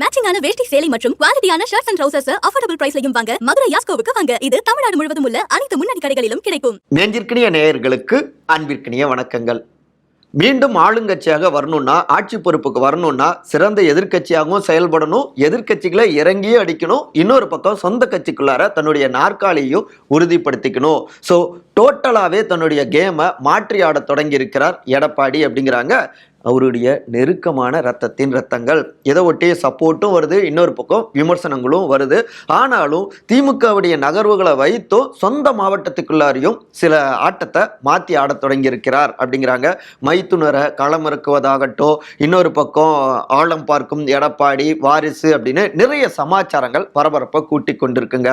மேட்சிங்கான வேஷ்டி சேலை மற்றும் குவாலிட்டியான ஷர்ட்ஸ் அண்ட் ட்ரௌசர்ஸ் அஃபோர்டபுள் பிரைஸ்லையும் வாங்க மதுரை யாஸ்கோவுக்கு வாங்க. இது தமிழ்நாடு முழுவதும் உள்ள அனைத்து முன்னணி கடைகளிலும் கிடைக்கும். நெஞ்சிற்கினிய நேயர்களுக்கு அன்பிற்கினிய வணக்கங்கள். மீண்டும் ஆளுங்கட்சியாக வரணும்னா ஆட்சி பொறுப்புக்கு வரணும்னா சிறந்த எதிர்க்கட்சியாகவும் செயல்படணும் எதிர்க்கட்சிகளை இறங்கியே அடிக்கணும் இன்னொரு பக்கம் சொந்த கட்சிக்குள்ளார தன்னுடைய நாற்காலியையும் உறுதிப்படுத்திக்கணும். ஸோ டோட்டலாகவே தன்னுடைய கேமை மாற்றி ஆட தொடங்கி இருக்கிறார் எடப்பாடி அப்படிங்கிறாங்க அவருடைய நெருக்கமான ரத்தத்தின் ரத்தங்கள் இதை ஒட்டி சப்போர்ட்டும் வருது இன்னொரு பக்கம் விமர்சனங்களும் வருது. ஆனாலும் திமுகவுடைய நகர்வுகளை வைத்தும் சொந்த மாவட்டத்துக்குள்ளாரையும் சில ஆட்டத்தை மாற்றி ஆடத் தொடங்கியிருக்கிறார் அப்படிங்கிறாங்க. மைத்துனரை களமிறக்குவதாகட்டும் இன்னொரு பக்கம் ஆழம் பார்க்கும் எடப்பாடி வாரிசு அப்படின்னு நிறைய சமாச்சாரங்கள் பரபரப்பை கூட்டி கொண்டிருக்குங்க.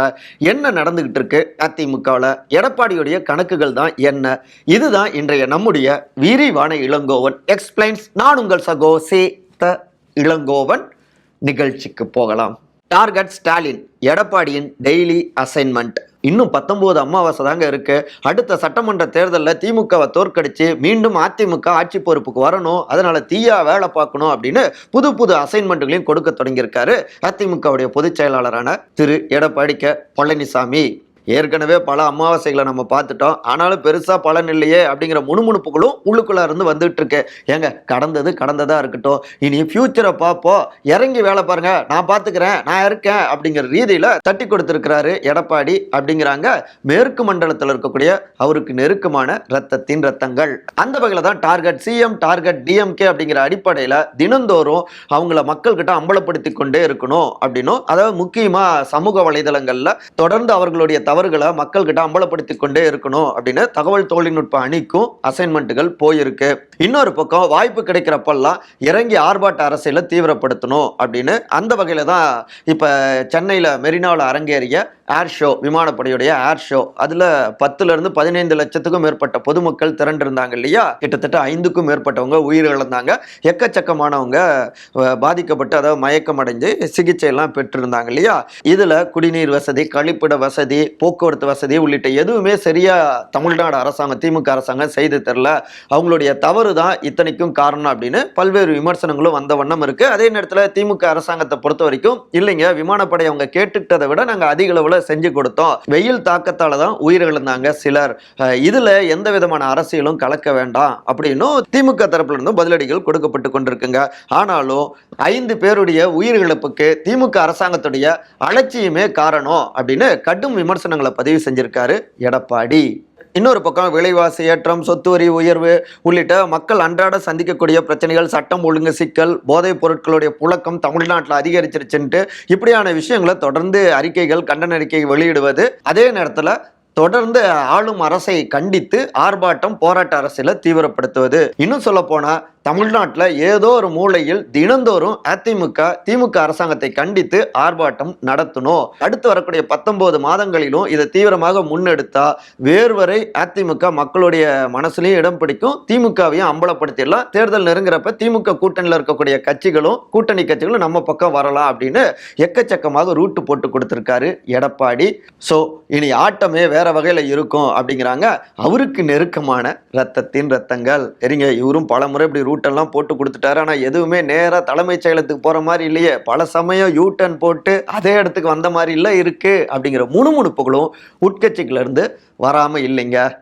என்ன நடந்துகிட்டு இருக்கு அதிமுகவில்? எடப்பாடியுடைய கணக்குகள் தான் என்ன? இதுதான் இன்றைய நம்முடைய விரிவான இளங்கோவன். எக்ஸ்பிளைன்ஸ் நான் உங்கள் சகோ சே த இளங்கோவன். நிகழ்ச்சிக்கு போகலாம். டார்கெட் ஸ்டாலின் எடப்பாடியின் டெய்லி அசைன்மெண்ட் இன்னும் பத்தொம்போது அமாவாசை தாங்க இருக்கு. அடுத்த சட்டமன்ற தேர்தலில் திமுகவை தோற்கடிச்சு மீண்டும் அதிமுக ஆட்சி பொறுப்புக்கு வரணும். அதனால தீயா வேலை பார்க்கணும் அப்படின்னு புது புது அசைன்மெண்ட்டுகளையும் கொடுக்க தொடங்கியிருக்காரு அதிமுகவுடைய பொதுச் செயலாளரான திரு எடப்பாடி கே. பழனிசாமி. ஏற்கனவே பல அமாவாசைகளை நம்ம பார்த்துட்டோம். ஆனாலும் பெருசாக பலன் இல்லையே அப்படிங்கிற முணுமுணுப்புகளும் உள்ளுக்குள்ளே இருந்து வந்துட்டு இருக்கு. ஏங்க கடந்தது கடந்ததாக இருக்கட்டும். இனி ஃபியூச்சரை பார்ப்போம். இறங்கி வேலை பாருங்க. நான் பார்த்துக்கிறேன் நான் இருக்கேன் அப்படிங்கிற ரீதியில் தட்டி கொடுத்துருக்கிறாரு எடப்பாடி அப்படிங்கிறாங்க. மேற்கு மண்டலத்தில் இருக்கக்கூடிய அவருக்கு நெருக்கமான ரத்தத்தின் ரத்தங்கள் அந்த வகையில் தான் டார்கெட் சிஎம் டார்கெட் டிஎம்கே அப்படிங்கிற அடிப்படையில் தினந்தோறும் அவங்கள மக்கள்கிட்ட அம்பலப்படுத்தி கொண்டே இருக்கணும் அப்படின்னும் அதாவது முக்கியமாக சமூக வலைதளங்களில் தொடர்ந்து அவர்களுடைய தவறுகளை மக்கள்கிட்ட அம்பலப்படுத்தி கொண்டே இருக்கணும் அப்படின்னு தகவல் தொழில்நுட்ப அணிக்கும் அசைன்மெண்ட்டுகள் போயிருக்கு. இன்னொரு பக்கம் வாய்ப்பு கிடைக்கிறப்பெல்லாம் இறங்கி ஆர்ப்பாட்ட அரசியலை தீவிரப்படுத்தணும் அப்படின்னு அந்த வகையில் தான் இப்போ சென்னையில் மெரினாவில் அரங்கேறிய ஏர் ஷோ விமானப்படையுடைய ஏர் ஷோ அதில் பத்துலேருந்து பதினைந்து லட்சத்துக்கும் மேற்பட்ட பொதுமக்கள் திரண்டிருந்தாங்க இல்லையா? கிட்டத்தட்ட ஐந்துக்கும் மேற்பட்டவங்க உயிரிழந்தாங்க. எக்கச்சக்கமானவங்க பாதிக்கப்பட்டு அதாவது மயக்கம் அடைஞ்சு சிகிச்சை எல்லாம் பெற்றிருந்தாங்க இல்லையா? இதில் குடிநீர் வசதி கழிப்பிட வசதி போக்குவரத்து வசதி உள்ளிட்ட எதுவுமே சரியா தமிழ்நாடு அரசாங்கம் திமுக அரசாங்கம் செய்து தெரில. அவங்களுடைய தவறு தான் இத்தனைக்கும் காரணம் அப்படின்னு பல்வேறு விமர்சனங்களும் வந்த வண்ணம் இருக்குது அதே நேரத்தில் திமுக அரசாங்கத்தை பொறுத்த வரைக்கும் இல்லைங்க விமானப்படை அவங்க கேட்டுக்கிட்டதை விட நாங்கள் அதிக அளவில் செஞ்சு கொடுத்தோம். வெயில் தாக்கத்தால தான் உயிரிழந்தாங்க சிலர். இதில் இதுல எந்த விதமான அரசியலும் கலக்க வேண்டாம் அப்படின்னும் திமுக தரப்புல இருந்தும் பதிலடிகள் கொடுக்கப்பட்டு கொண்டிருக்குங்க. ஆனாலும் ஐந்து பேருடைய உயிரிழப்புக்கு திமுக அரசாங்கத்துடைய அலட்சியமே காரணம் அப்படின்னு கடும் விமர்சனம் விமர்சனங்களை பதிவு செஞ்சிருக்காரு எடப்பாடி. இன்னொரு பக்கம் விலைவாசி ஏற்றம் சொத்து வரி உயர்வு உள்ளிட்ட மக்கள் அன்றாட சந்திக்கக்கூடிய பிரச்சனைகள் சட்டம் ஒழுங்கு சிக்கல் போதைப் பொருட்களுடைய புழக்கம் தமிழ்நாட்டில் அதிகரிச்சிருச்சுன்ட்டு இப்படியான விஷயங்களை தொடர்ந்து அறிக்கைகள் கண்டன அறிக்கை வெளியிடுவது. அதே நேரத்தில் தொடர்ந்து ஆளும் அரசை கண்டித்து ஆர்ப்பாட்டம் போராட்ட அரசியலை தீவிரப்படுத்துவது. இன்னும் சொல்ல போனால் தமிழ்நாட்டில் ஏதோ ஒரு மூலையில் தினந்தோறும் அதிமுக திமுக அரசாங்கத்தை கண்டித்து ஆர்ப்பாட்டம் நடத்தணும். அடுத்து வரக்கூடிய பத்தொன்பது மாதங்களிலும் இதை தீவிரமாக முன்னெடுத்தா வேர்வரை அதிமுக மக்களுடைய மனசுலையும் இடம் பிடிக்கும். திமுகவையும் அம்பலப்படுத்திடலாம். தேர்தல் நெருங்குறப்ப திமுக கூட்டணியில் இருக்கக்கூடிய கட்சிகளும் கூட்டணி கட்சிகளும் நம்ம பக்கம் வரலாம் அப்படின்னு எக்கச்சக்கமாக ரூட்டு போட்டு கொடுத்துருக்காரு எடப்பாடி. ஸோ இனி ஆட்டமே வேற வகையில் இருக்கும் அப்படிங்கிறாங்க. அவருக்கு நெருக்கமான ரத்தத்தின் ரத்தங்கள். சரிங்க இவரும் பல முறை இப்படி ரூட்டெல்லாம் போட்டு கொடுத்துட்டாரு. ஆனால் எதுவுமே நேராக தலைமைச் செயலத்துக்கு போகிற மாதிரி இல்லையே. பல சமயம் யூட்டன் போட்டு அதே இடத்துக்கு வந்த மாதிரி இல்லை இருக்குது அப்படிங்கிற முணுமுணுப்புகளும் உட்கட்சிக்குள்ள வராமல் இல்லைங்க.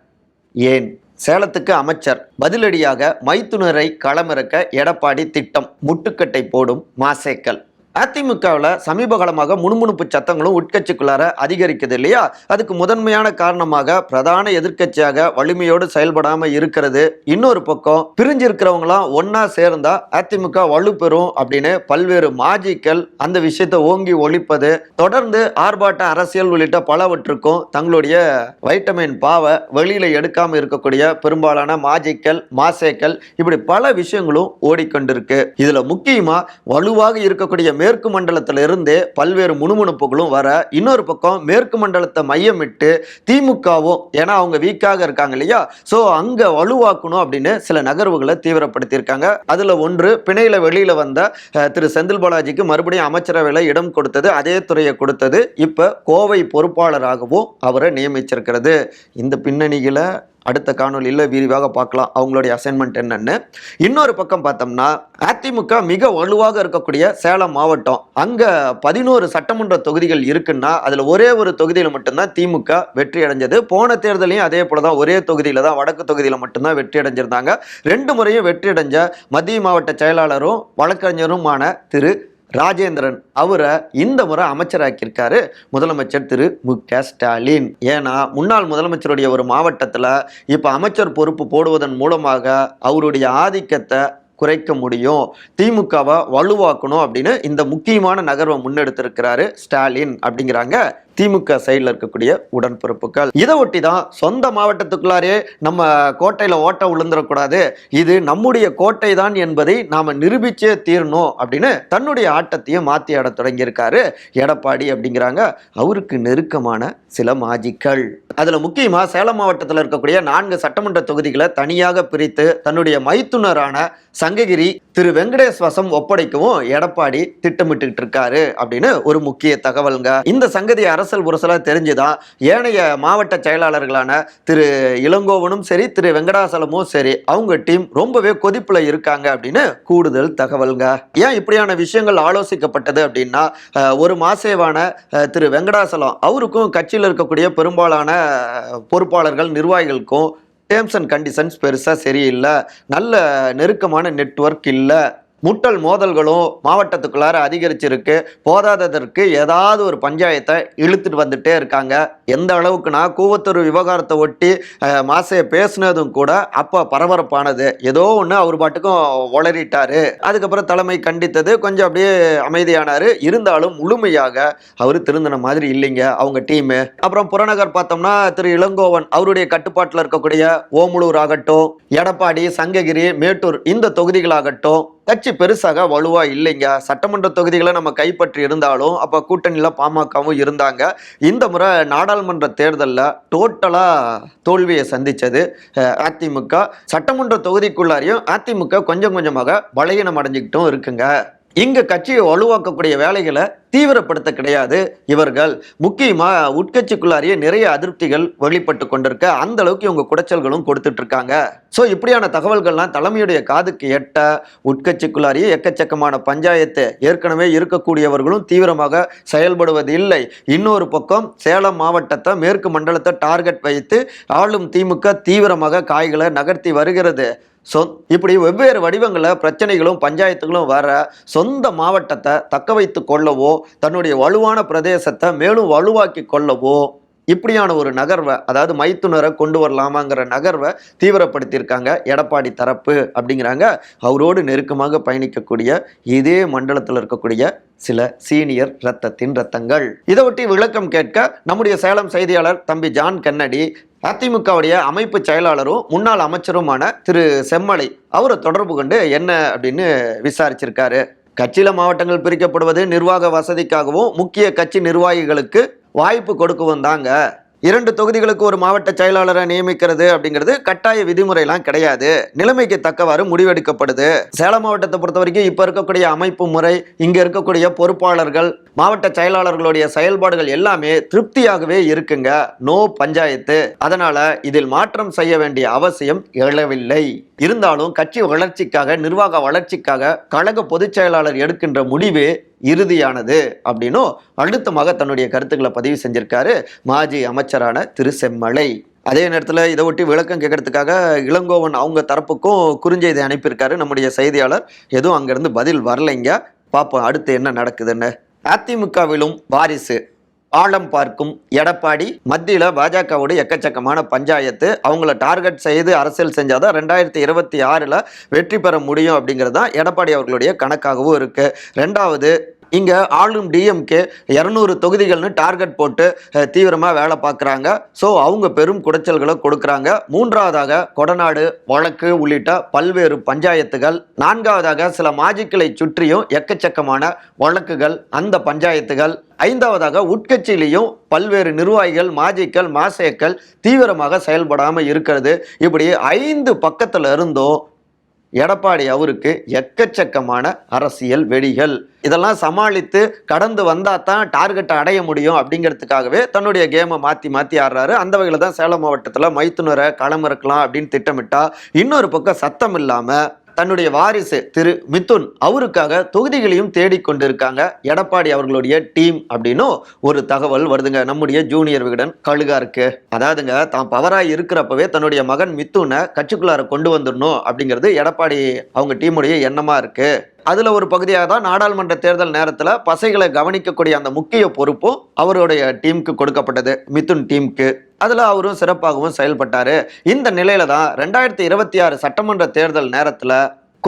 ஏன்? சேலத்துக்கு அமைச்சர் பதிலடியாக மைத்துனரை களமிறக்க எடப்பாடி திட்டம். முட்டுக்கட்டை போடும் மாசேக்கல். அதிமுகவில் சமீப காலமாக முணுமுணுப்பு சத்தங்களும் உட்கட்சிக்குள்ளார அதிகரிக்குது இல்லையா? அதுக்கு முதன்மையான காரணமாக பிரதான எதிர்க்கட்சியாக வலிமையோடு செயல்படாமல் இருக்கிறது. இன்னொரு பக்கம் பிரிஞ்சிருக்கிறவங்களாம் ஒன்னா சேர்ந்தா அதிமுக வலுப்பெறும் அப்படின்னு பல்வேறு மாஜிக்கள் அந்த விஷயத்தை ஓங்கி ஒழிப்பது தொடர்ந்து ஆர்ப்பாட்ட அரசியல் உள்ளிட்ட பலவற்றுக்கும் தங்களுடைய வைட்டமின் பாவை வெளியில எடுக்காமல் இருக்கக்கூடிய பெரும்பாலான மாஜிக்கள் மாசேக்கள் இப்படி பல விஷயங்களும் ஓடிக்கொண்டிருக்கு. இதுல முக்கியமா வலுவாக இருக்கக்கூடிய மேற்கு மண்டலத்திலிருந்து பல்வேறு முணுமுணுப்புகளும் வர இன்னொரு பக்கம் மேற்கு மண்டலத்தை மையமிட்டு திமுகவும் ஏன்னா அவங்க வீக்காக இருக்காங்க இல்லையா? ஸோ அங்கே வலுவாக்கணும் அப்படின்னு சில நகர்வுகளை தீவிரப்படுத்தியிருக்காங்க. அதில் ஒன்று பிணையில் வெளியில் வந்த திரு செந்தில் பாலாஜிக்கு மறுபடியும் அமைச்சரவையில் இடம் கொடுத்தது அதே துறையை கொடுத்தது. இப்போ கோவை பொறுப்பாளராகவும் அவரை நியமிச்சிருக்கிறது. இந்த பின்னணியில் அடுத்த காணொலியில் விரிவாக பார்க்கலாம். அவங்களுடைய அசைன்மெண்ட் என்னென்னு. இன்னொரு பக்கம் பார்த்தோம்னா அதிமுக மிக வலுவாக இருக்கக்கூடிய சேலம் மாவட்டம். அங்கே பதினோரு சட்டமன்ற தொகுதிகள் இருக்குன்னா அதில் ஒரே ஒரு தொகுதியில் மட்டும்தான் திமுக வெற்றி அடைஞ்சது. போன தேர்தலையும் அதே போல தான் ஒரே தொகுதியில் தான் வடக்கு தொகுதியில் மட்டும்தான் வெற்றி அடைஞ்சிருந்தாங்க. ரெண்டு முறையும் வெற்றி அடைஞ்ச மத்திய மாவட்ட செயலாளரும் வழக்கறிஞருமான திரு ராஜேந்திரன் அவரை இந்த முறை அமைச்சராக்கியிருக்காரு முதலமைச்சர் திரு மு க ஸ்டாலின். ஏன்னா முன்னாள் முதலமைச்சருடைய ஒரு மாவட்டத்தில் இப்போ அமைச்சர் பொறுப்பு போடுவதன் மூலமாக அவருடைய ஆதிக்கத்தை குறைக்க முடியும். திமுகவை வலுவாக்கணும் அப்படின்னு இந்த முக்கியமான நகர்வை முன்னெடுத்திருக்கிறாரு ஸ்டாலின் அப்படிங்கிறாங்க திமுக சைடில் இருக்கக்கூடிய உடன்பிறப்புகள். இதை ஒட்டி தான் சொந்த மாவட்டத்துக்குள்ளாரே நம்ம கோட்டையில் ஓட்ட விழுந்துடக்கூடாது இது நம்முடைய கோட்டை தான் என்பதை நாம் நிரூபிச்சே தீரணும் அப்படின்னு தன்னுடைய ஆட்டத்தையும் மாற்றி ஆட தொடங்கியிருக்காரு எடப்பாடி அப்படிங்கிறாங்க. அவருக்கு நெருக்கமான சில மாஜிக்கள். அதில் முக்கியமாக சேலம் மாவட்டத்தில் இருக்கக்கூடிய நான்கு சட்டமன்ற தொகுதிகளை தனியாக பிரித்து தன்னுடைய மைத்துனரான சங்ககிரி திரு வெங்கடேஷ் வசம் ஒப்படைக்கவும் எடப்பாடி திட்டமிட்டு இருக்காரு அப்படின்னு ஒரு முக்கிய தகவல்ங்க. இந்த சங்கதி அரசல் புரசலா தெரிஞ்சுதான் ஏனைய மாவட்ட செயலாளர்களான திரு இளங்கோவனும் சரி திரு வெங்கடாசலமும் சரி அவங்க டீம் ரொம்பவே கொதிப்புல இருக்காங்க அப்படின்னு கூடுதல் தகவல்ங்க. ஏன் இப்படியான விஷயங்கள் ஆலோசிக்கப்பட்டது அப்படின்னா ஒரு மாசேவான திரு வெங்கடாசலம் அவருக்கும் கட்சியில் இருக்கக்கூடிய பெரும்பாலான பொறுப்பாளர்கள் நிர்வாகிகளுக்கும் டேர்ம்ஸ் அண்ட் கண்டிஷன்ஸ் பெருசாக சரியில்லை. நல்ல நெருக்கமான நெட்வொர்க் இல்லை. முட்டல் மோதல்களும் மாவட்டத்துக்குள்ளார அதிகரிச்சிருக்கு. போதாததற்கு ஏதாவது ஒரு பஞ்சாயத்தை இழுத்துட்டு வந்துட்டே இருக்காங்க. எந்த அளவுக்குனா கூவத்தூர் விவகாரத்தை ஒட்டி மாசையை பேசினதும் பேசுனதும் கூட அப்போ பரபரப்பானது. ஏதோ ஒன்று அவர் பாட்டுக்கும் உளறிட்டாரு அதுக்கப்புறம் தலைமை கண்டித்தது கொஞ்சம் அப்படியே அமைதியானார். இருந்தாலும் முழுமையாக அவர் திருந்தின மாதிரி இல்லைங்க அவங்க டீமு. அப்புறம் புறநகர் பார்த்தோம்னா திரு இளங்கோவன் அவருடைய கட்டுப்பாட்டில் இருக்கக்கூடிய ஓமலூர் ஆகட்டும் எடப்பாடி சங்ககிரி மேட்டூர் இந்த தொகுதிகளாகட்டும் கட்சி பெருசாக வலுவா இல்லைங்க. சட்டமன்ற தொகுதிகளை நம்ம கைப்பற்றி இருந்தாலும் அப்போ கூட்டணியில் பாமகவும் இருந்தாங்க. இந்த முறை நாடாளுமன்ற தேர்தலில் டோட்டலாக தோல்வியை சந்திச்சது அதிமுக. சட்டமன்ற தொகுதிக்குள்ளாரையும் அதிமுக கொஞ்சம் கொஞ்சமாக பலகீனம் அடைஞ்சிக்கிட்டும் இருக்குங்க. இங்க கட்சியை வலுவாக்கக்கூடிய வேலைகளை தீவிரப்படுத்த கிடையாது. இவர்கள் முக்கியமாக உட்கட்சிக்குள்ளாரியே நிறைய அதிருப்திகள் வெளிப்பட்டு கொண்டிருக்க அந்த அளவுக்கு இவங்க குடைச்சல்களும் கொடுத்துட்டு இருக்காங்க ஸோ இப்படியான தகவல்கள்லாம் தலைமையுடைய காதுக்கு எட்ட உட்கட்சிக்குள்ளாரியே எக்கச்சக்கமான பஞ்சாயத்து ஏற்கனவே இருக்கக்கூடியவர்களும் தீவிரமாக செயல்படுவது இல்லை. இன்னொரு பக்கம் சேலம் மாவட்டத்தை மேற்கு மண்டலத்தை டார்கெட் வைத்து ஆளும் திமுக தீவிரமாக காய்களை நகர்த்தி வருகிறது. சொ இப்படி வெவ்வேறு வடிவங்களில் பிரச்சனைகளும் பஞ்சாயத்துகளும் வர சொந்த மாவட்டத்தை தக்க வைத்து கொள்ளவோ தன்னுடைய வலுவான பிரதேசத்தை மேலும் வலுவாக்கி கொள்ளவோ இப்படியான ஒரு நகர்வை அதாவது மைத்துனரை கொண்டு வரலாமாங்கிற நகர்வை தீவிரப்படுத்தியிருக்காங்க. எடப்பாடி தரப்பு அப்படிங்கிறாங்க. அவரோடு நெருக்கமாக பயணிக்கக்கூடிய இதே மண்டலத்தில் இருக்கக்கூடிய சில சீனியர் ரத்தத்தின் ரத்தங்கள் இதை ஒட்டி விளக்கம் கேட்க நம்முடைய சேலம் செய்தியாளர் தம்பி ஜான் கென்னடி அதிமுகவுடைய அமைப்பு செயலாளரும் முன்னாள் அமைச்சருமான திரு செம்மலை அவரை தொடர்பு கொண்டு என்ன அப்படின்னு விசாரிச்சிருக்காரு. கட்சியில மாவட்டங்கள் பிரிக்கப்படுவது நிர்வாக வசதிக்காகவும் முக்கிய கட்சி நிர்வாகிகளுக்கு வாய்ப்பு கொடுக்கவும் தாங்க. இரண்டு தொகுதிகளுக்கு ஒரு மாவட்ட செயலாளரை நியமிக்கிறது அப்படிங்கிறது கட்டாய விதிமுறைலாம் கிடையாது. நிலைமைக்கு தக்கவாறு முடிவெடுக்கப்படுது. சேலம் மாவட்டத்தை பொறுத்த வரைக்கும் இப்போ இருக்கக்கூடிய அமைப்பு முறை இங்கே இருக்கக்கூடிய பொறுப்பாளர்கள் மாவட்ட செயலாளர்களுடைய செயல்பாடுகள் எல்லாமே திருப்தியாகவே இருக்குங்க. நோ பஞ்சாயத்து. அதனால இதில் மாற்றம் செய்ய வேண்டிய அவசியம் எழவில்லை. இருந்தாலும் கட்சி வளர்ச்சிக்காக நிர்வாக வளர்ச்சிக்காக கழக பொதுச் செயலாளர் எடுக்கின்ற முடிவு இறுதியானது அப்படின்னும் அழுத்தமாக தன்னுடைய கருத்துக்களை பதிவு செஞ்சிருக்காரு மாஜி அமைச்சரான திரு செம்மலை அதே நேரத்தில் இதை ஒட்டி விளக்கம் கேட்கறதுக்காக இளங்கோவன் அவங்க தரப்புக்கும் குறுஞ்செய்தி அனுப்பியிருக்காரு நம்முடைய செய்தியாளர். எதுவும் அங்கேருந்து பதில் வரலைங்க. பார்ப்போம் அடுத்து என்ன நடக்குதுன்னு. அதிமுகவிலும் வாரிசு. ஆழம் பார்க்கும் எடப்பாடி மத்தியில் பாஜகவோட எக்கச்சக்கமான பஞ்சாயத்து அவங்கள டார்கெட் செய்து அரசியல் செஞ்சாதான் ரெண்டாயிரத்தி இருபத்தி ஆறில் வெற்றி பெற முடியும் அப்படிங்கிறது தான் எடப்பாடி அவர்களுடைய கணக்காகவும் இருக்குது ரெண்டாவது இங்கே ஆளும் டிஎம்கே இரநூறு தொகுதிகள்னு டார்கெட் போட்டு தீவிரமாக வேலை பார்க்குறாங்க. ஸோ அவங்க பெரும் குடைச்சல்களை கொடுக்குறாங்க. மூன்றாவதாக கொடநாடு வழக்கு உள்ளிட்ட பல்வேறு பஞ்சாயத்துகள். நான்காவதாக சில மாஜிக்களை சுற்றியும் எக்கச்சக்கமான வழக்குகள் அந்த பஞ்சாயத்துகள். ஐந்தாவதாக உட்கட்சியிலையும் பல்வேறு நிர்வாகிகள் மாஜிக்கள் மாசேக்கள் தீவிரமாக செயல்படாமல் இருக்கிறது. இப்படி ஐந்து பக்கத்தில் இருந்தும் எடப்பாடி அவருக்கு எக்கச்சக்கமான அரசியல் வெடிகள். இதெல்லாம் சமாளித்து கடந்து வந்தால் தான் டார்கெட்டை அடைய முடியும் அப்படிங்கிறதுக்காகவே தன்னுடைய கேமை மாற்றி மாற்றி ஆடுறாரு. அந்த வகையில் தான் சேலம் மாவட்டத்தில் மைத்துனரை களமிறக்கலாம் அப்படின்னு திட்டமிட்டா இன்னொரு பக்கம் சத்தம் இல்லாமல் தன்னுடைய வாரிசு திரு மிதுன் அவருக்காக தொகுதிகளையும் தேடிக்கொண்டிருக்காங்க எடப்பாடி அவர்களுடைய டீம் அப்படின்னும் ஒரு தகவல் வருதுங்க. நம்முடைய ஜூனியர் விகடன் கழுகா இருக்கு அதாவதுங்க தான் பவராக இருக்கிறப்பவே தன்னுடைய மகன் மித்துனை கட்சிக்குள்ளார கொண்டு வந்துடணும் அப்படிங்கிறது எடப்பாடி அவங்க டீமுடைய எண்ணமா இருக்கு. அதுல ஒரு பகுதியாக தான் நாடாளுமன்ற தேர்தல் நேரத்தில் பசைகளை கவனிக்கக்கூடிய அந்த முக்கிய பொறுப்பும் அவருடைய டீமுக்கு கொடுக்கப்பட்டது மிதுன் டீமுக்கு. அதில் அவரும் சிறப்பாகவும் செயல்பட்டார். இந்த நிலையில தான் ரெண்டாயிரத்தி இருபத்தி ஆறு சட்டமன்ற தேர்தல் நேரத்தில்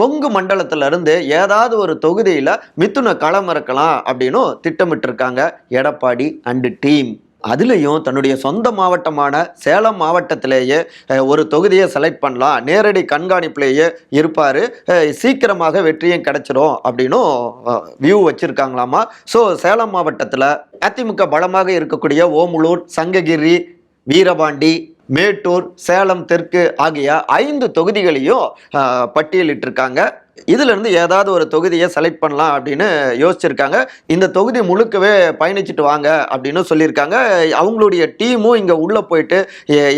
கொங்கு மண்டலத்திலிருந்து ஏதாவது ஒரு தொகுதியில் மிதுனை களம் இறக்கலாம் அப்படின்னு திட்டமிட்டிருக்காங்க எடப்பாடி அண்டு டீம். அதுலேயும் தன்னுடைய சொந்த மாவட்டமான சேலம் மாவட்டத்திலேயே ஒரு தொகுதியை செலக்ட் பண்ணலாம். நேரடி கண்காணிப்புலேயே இருப்பார். சீக்கிரமாக வெற்றியும் கிடச்சிரும் அப்படின்னும் வியூ வச்சுருக்காங்களாமா? ஸோ சேலம் மாவட்டத்தில் அதிமுக பலமாக இருக்கக்கூடிய ஓமுலூர் சங்ககிரி வீரபாண்டி மேட்டூர் சேலம் தெற்கு ஆகிய ஐந்து தொகுதிகளையும் பட்டியலிட்டிருக்காங்க. இதிலிருந்து ஏதாவது ஒரு தொகுதியை செலக்ட் பண்ணலாம் அப்படின்னு யோசிச்சிருக்காங்க. இந்த தொகுதி முழுக்கவே பயணிச்சுட்டு வாங்க அப்படின்னு சொல்லியிருக்காங்க. அவங்களுடைய டீமும் இங்கே உள்ளே போயிட்டு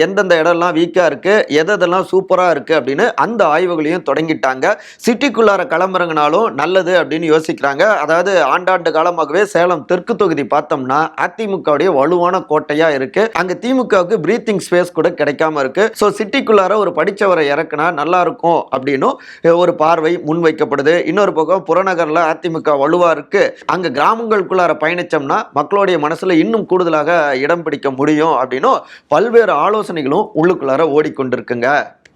எந்தெந்த இடம்லாம் வீக்காக இருக்குது எதெல்லாம் சூப்பராக இருக்குது அப்படின்னு அந்த ஆய்வுகளையும் தொடங்கிட்டாங்க. சிட்டிக்குள்ளார கிளம்புறங்கனாலும் நல்லது அப்படின்னு யோசிக்கிறாங்க. அதாவது ஆண்டாண்டு காலமாகவே சேலம் தெற்கு தொகுதி பார்த்தோம்னா அதிமுகவுடைய வலுவான கோட்டையாக இருக்குது அங்கே திமுகவுக்கு பிரீத்திங் ஸ்பேஸ் கூட கிடைக்காம இருக்குது ஸோ சிட்டிக்குள்ளார ஒரு படித்தவரை இறக்குனா நல்லாயிருக்கும் அப்படின்னும் ஒரு பார்வை முன்வைக்கப்படுது. இன்னொரு பக்கம் புறநகரில் அதிமுக வலுவாக இருக்கு. அங்கே கிராமங்களுக்குள்ளார பயணித்தோம்னா மக்களுடைய மனசில் இன்னும் கூடுதலாக இடம் பிடிக்க முடியும் அப்படின்னும் பல்வேறு ஆலோசனைகளும் உள்ளுக்குள்ளார ஓடிக்கொண்டிருக்குங்க.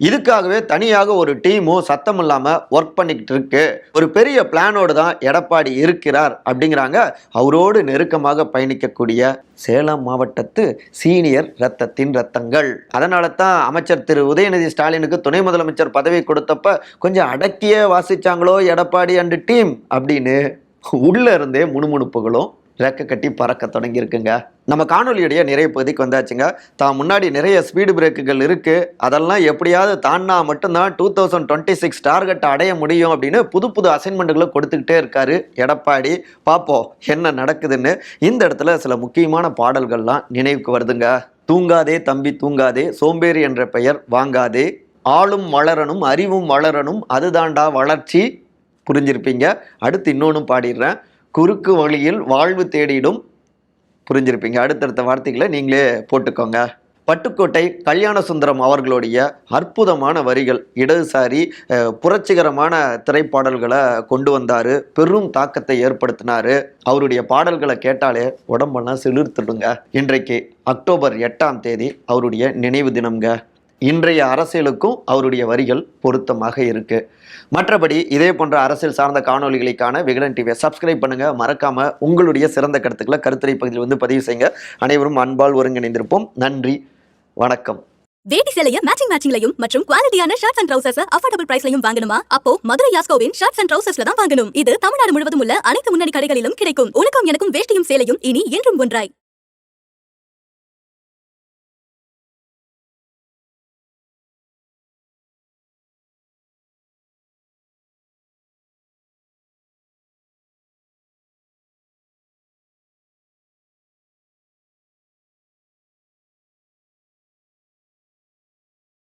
இதுக்காகவே தனியாக ஒரு டீமும் சத்தம் இல்லாமல் ஒர்க் பண்ணிக்கிட்டு இருக்கு. ஒரு பெரிய பிளானோடு தான் எடப்பாடி இருக்கிறார் அப்படிங்கிறாங்க. அவரோடு நெருக்கமாக பயணிக்கக்கூடிய சேலம் மாவட்டத்து சீனியர் ரத்தத்தின் ரத்தங்கள் அதனால தான் அமைச்சர் திரு உதயநிதி ஸ்டாலினுக்கு துணை முதலமைச்சர் பதவி கொடுத்தப்ப கொஞ்சம் அடக்கியே வாசிச்சாங்களோ எடப்பாடி அண்டு டீம் அப்படின்னு உள்ளே இருந்தே முணுமுணுப்புகளும் ரெக்க கட்டி பறக்க தொடங்கியிருக்குங்க. நம்ம காணொலியுடைய நிறைய பகுதிக்கு வந்தாச்சுங்க. தான் முன்னாடி நிறைய ஸ்பீடு பிரேக்குகள் இருக்குது அதெல்லாம் எப்படியாவது தாண்டா மட்டும்தான் டூ தௌசண்ட் டுவெண்ட்டி சிக்ஸ் டார்கெட்டை அடைய முடியும் அப்படின்னு புது புது அசைன்மெண்ட்டுகளை கொடுத்துக்கிட்டே இருக்காரு எடப்பாடி. பார்ப்போம் என்ன நடக்குதுன்னு. இந்த இடத்துல சில முக்கியமான பாடல்கள்லாம் நினைவுக்கு வருதுங்க. தூங்காதே தம்பி தூங்காதே. சோம்பேறி என்ற பெயர் வாங்காதே. ஆளும் வளரணும் அறிவும் வளரணும். அதுதாண்டா வளர்ச்சி. புரிஞ்சிருப்பீங்க. அடுத்து இன்னொன்று பாடிடுறேன். குறுக்கு வழியில் வாழ்வு தேடிடும். புரிஞ்சிருப்பீங்க. அடுத்தடுத்த வார்த்தைகளை நீங்களே போட்டுக்கோங்க. பட்டுக்கோட்டை கல்யாண சுந்தரம் அவர்களுடைய அற்புதமான வரிகள் இடதுசாரி புரட்சிகரமான திரைப்பாடல்களை கொண்டு வந்தார். பெரும் தாக்கத்தை ஏற்படுத்தினார். அவருடைய பாடல்களை கேட்டாலே உடம்பெல்லாம் சிலிர்த்துடுங்க. இன்றைக்கு அக்டோபர் எட்டாம் தேதி அவருடைய நினைவு தினம்ங்க. இன்றைய அரசியலுக்கும் அவருடைய வரிகள் பொருத்தமாக இருக்கு. மற்றபடி இதே போன்ற அரசியல் சார்ந்த காணொலிகளுக்கான விகடன் டிவியை சப்ஸ்கிரைப் பண்ணுங்க. மறக்காம உங்களுடைய சிறந்த கருத்துக்களை கருத்துரை பகுதியில் வந்து பதிவு செய்யுங்க. அனைவரும் அன்பால் ஒருங்கிணைந்திருப்போம். நன்றி. வணக்கம். வேட்டி சேலைய மேட்சிங் மேட்சிங்லையும் மற்றும் குவாலிட்டியான ஷர்ட்ஸ் அண்ட் ட்ரௌசர்ஸ் அஃபோர்டபுள் பிரைஸ்லையும் வாங்கணுமா? அப்போ மதுரை யாஸ்கோவின் ஷர்ட்ஸ் அண்ட் ட்ரௌசர்ஸ்ல தான் வாங்கணும். இது தமிழ்நாடு முழுவதும் உள்ள அனைத்து முன்னணி கடைகளிலும் கிடைக்கும். உனக்கும் எனக்கும் வேஷ்டியும் சேலையும் இனி என்றும் ஒன்றாய்.